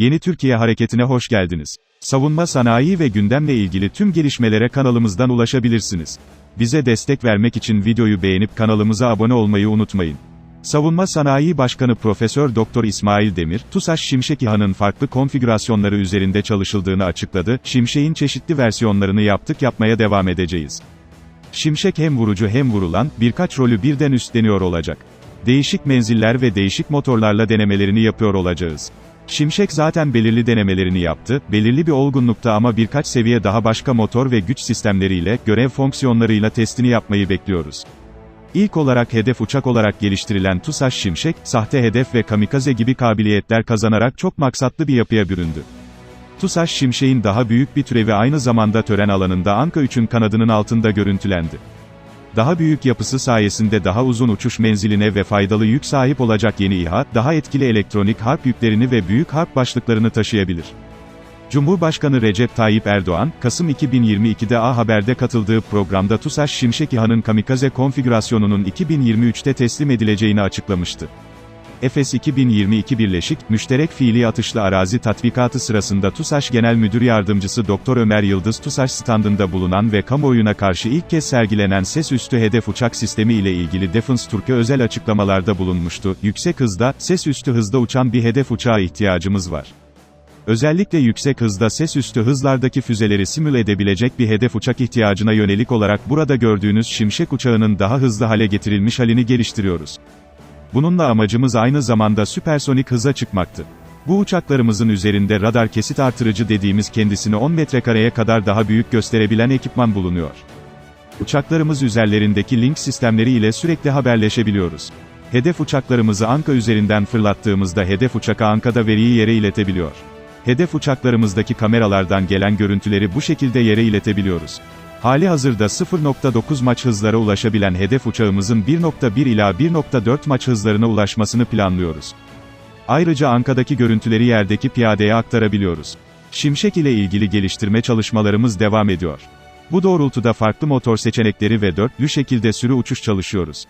Yeni Türkiye Hareketi'ne hoş geldiniz. Savunma sanayi ve gündemle ilgili tüm gelişmelere kanalımızdan ulaşabilirsiniz. Bize destek vermek için videoyu beğenip kanalımıza abone olmayı unutmayın. Savunma Sanayi Başkanı Profesör Doktor İsmail Demir, TUSAŞ Şimşek İHA'nın farklı konfigürasyonları üzerinde çalışıldığını açıkladı. Şimşek'in çeşitli versiyonlarını yaptık yapmaya devam edeceğiz. Şimşek hem vurucu hem vurulan, birkaç rolü birden üstleniyor olacak. Değişik menziller ve değişik motorlarla denemelerini yapıyor olacağız. Şimşek zaten belirli denemelerini yaptı, belirli bir olgunlukta ama birkaç seviye daha başka motor ve güç sistemleriyle, görev fonksiyonlarıyla testini yapmayı bekliyoruz. İlk olarak hedef uçak olarak geliştirilen TUSAŞ Şimşek, sahte hedef ve kamikaze gibi kabiliyetler kazanarak çok maksatlı bir yapıya büründü. TUSAŞ Şimşek'in daha büyük bir türevi aynı zamanda tören alanında Anka 3'ün kanadının altında görüntülendi. Daha büyük yapısı sayesinde daha uzun uçuş menziline ve faydalı yük sahip olacak yeni İHA, daha etkili elektronik harp yüklerini ve büyük harp başlıklarını taşıyabilir. Cumhurbaşkanı Recep Tayyip Erdoğan, Kasım 2022'de A Haber'de katıldığı programda TUSAŞ Şimşek İHA'nın kamikaze konfigürasyonunun 2023'te teslim edileceğini açıklamıştı. Efes 2022 Birleşik, Müşterek Fiili Atışlı Arazi Tatbikatı sırasında TUSAŞ Genel Müdür Yardımcısı Doktor Ömer Yıldız TUSAŞ standında bulunan ve kamuoyuna karşı ilk kez sergilenen ses üstü hedef uçak sistemi ile ilgili Defense Türkiye özel açıklamalarda bulunmuştu. Yüksek hızda, ses üstü hızda uçan bir hedef uçağa ihtiyacımız var. Özellikle yüksek hızda ses üstü hızlardaki füzeleri simüle edebilecek bir hedef uçak ihtiyacına yönelik olarak burada gördüğünüz Şimşek uçağının daha hızlı hale getirilmiş halini geliştiriyoruz. Bununla amacımız aynı zamanda süpersonik hıza çıkmaktı. Bu uçaklarımızın üzerinde radar kesit artırıcı dediğimiz kendisini 10 metrekareye kadar daha büyük gösterebilen ekipman bulunuyor. Uçaklarımız üzerlerindeki link sistemleri ile sürekli haberleşebiliyoruz. Hedef uçaklarımızı Anka üzerinden fırlattığımızda hedef uçak Anka'da veriyi yere iletebiliyor. Hedef uçaklarımızdaki kameralardan gelen görüntüleri bu şekilde yere iletebiliyoruz. Hali hazırda 0.9 maç hızlara ulaşabilen hedef uçağımızın 1.1 ila 1.4 maç hızlarına ulaşmasını planlıyoruz. Ayrıca Anka'daki görüntüleri yerdeki piyadeye aktarabiliyoruz. Şimşek ile ilgili geliştirme çalışmalarımız devam ediyor. Bu doğrultuda farklı motor seçenekleri ve dörtlü şekilde sürü uçuş çalışıyoruz.